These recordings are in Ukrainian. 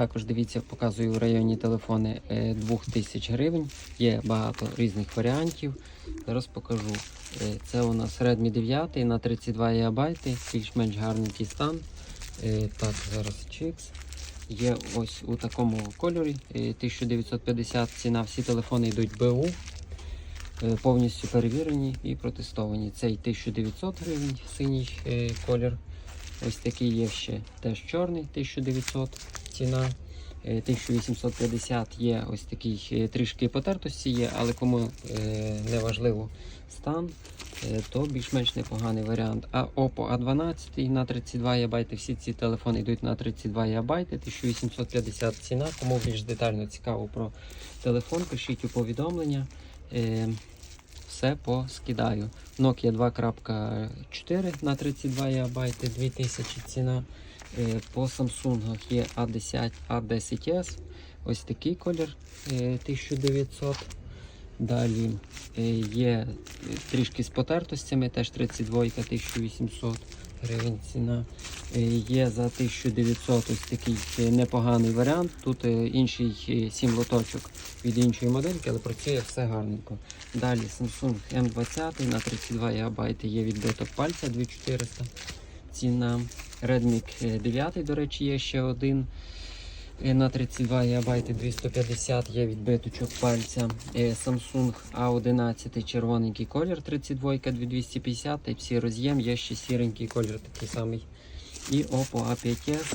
Також дивіться, показую в районі телефони е, 2000 гривень. Є багато різних варіантів. Зараз покажу. Е, Це у нас Redmi 9 на 32 ГБ, більш-менш гарненький стан. Е, Так, зараз чикс. Є ось у такому кольорі е, 1950 ціна. Всі телефони йдуть БУ. е, Повністю перевірені і протестовані. Цей 1900 гривень, синій е, колір. Ось такий є ще теж чорний 1900 ціна. Е, 1850 є ось такий е, трішки потертості є, але кому е, не важливо стан, е, то більш-менш непоганий варіант. А Oppo A12 на 32 ГБ, всі ці телефони йдуть на 32 ГБ, 1850 ціна. Кому більш детально цікаво про телефон, пишіть у повідомлення. Е, все поскидаю. Nokia 2.4 на 32 ГБ, 2000 ціна. Е, По Samsung є A10, A10s. Ось такий колір е, 1900. Далі е, є трішки з потертостями, теж 32 1800 гривень ціна. Е, Є за 1900 ось такий е, непоганий варіант. Тут інший е, 7 лоточок від іншої модельки, але працює все гарненько. Далі Samsung M20 на 32 ГБ є відбиток пальця 2400 ціна. Redmi 9, до речі, є ще один. На 32 ГБ 250 є відбиточок пальця. Samsung A11 червоненький колір 32 2250 Type-C роз'єм, є ще сіренький колір такий самий. І Oppo A5s.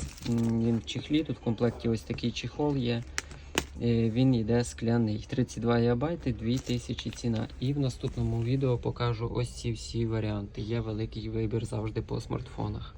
Він в чехлі, тут в комплекті ось такий чехол є. Він йде скляний. 32 ГБ 2000 ціна. І в наступному відео покажу ось ці всі варіанти. Є великий вибір завжди по смартфонах.